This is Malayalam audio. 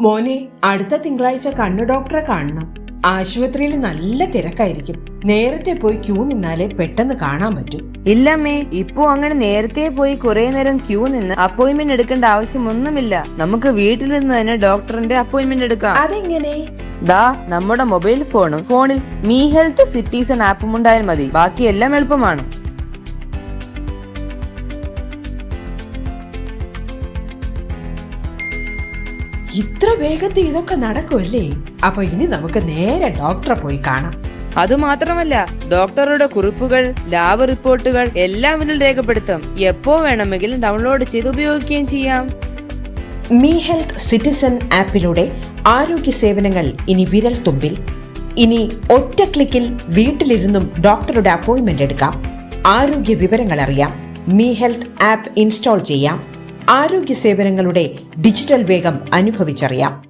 മോനെ അടുത്ത തിങ്കളാഴ്ച കണ്ണു ഡോക്ടറെ കാണണം. ആശുപത്രിയിൽ നല്ല തിരക്കായിരിക്കും. നേരത്തെ പോയി ക്യൂ നിന്നാലേ പെട്ടെന്ന് കാണാൻ പറ്റും. ഇല്ലമ്മേ ഇപ്പോ അങ്ങനെ നേരത്തെ പോയി കുറെ നേരം ക്യൂ നിന്ന് അപ്പോയിന്റ്മെന്റ് എടുക്കേണ്ട ആവശ്യമൊന്നുമില്ല. നമുക്ക് വീട്ടിൽ നിന്ന് തന്നെ ഡോക്ടറിന്റെ അപ്പോയിന്റ്മെന്റ് എടുക്കാം. അതെങ്ങനെ? ദാ നമ്മുടെ മൊബൈൽ ഫോണും ഫോണിൽ മീ ഹെൽത്ത് സിറ്റീസൺ ആപ്പും ഉണ്ടായാൽ മതി. ബാക്കി എല്ലാം എളുപ്പമാണ്. ഇത്ര വേഗത്തിൽ ഇതൊക്കെ നടക്കുമല്ലേ അപ്പൊ ഇനി നമുക്ക് നേരെ ഡോക്ടറെ പോയി കാണാം. അതുമാത്രമല്ല ഡോക്ടറുടെ കുറിപ്പുകൾ ലാബ് റിപ്പോർട്ടുകൾ എല്ലാം ഇതിൽ രേഖപ്പെടുത്തും. എപ്പോ വേണമെങ്കിലും ഡൗൺലോഡ് ചെയ്ത് ഉപയോഗിക്കുകയും ചെയ്യാം. മീ ഹെൽത്ത് സിറ്റിസൺ ആപ്പിലൂടെ ആരോഗ്യ സേവനങ്ങൾ ഇനി വിരൽ തുമ്പിൽ. ഇനി ഒറ്റ ക്ലിക്കിൽ വീട്ടിലിരുന്നും ഡോക്ടറുടെ അപ്പോയിന്റ്മെന്റ് എടുക്കാം. ആരോഗ്യ വിവരങ്ങൾ അറിയാം. മീ ഹെൽത്ത് ആപ്പ് ഇൻസ്റ്റാൾ ചെയ്യാം. ആരോഗ്യ സേവനങ്ങളുടെ ഡിജിറ്റൽ വേഗം അനുഭവിച്ചറിയാം.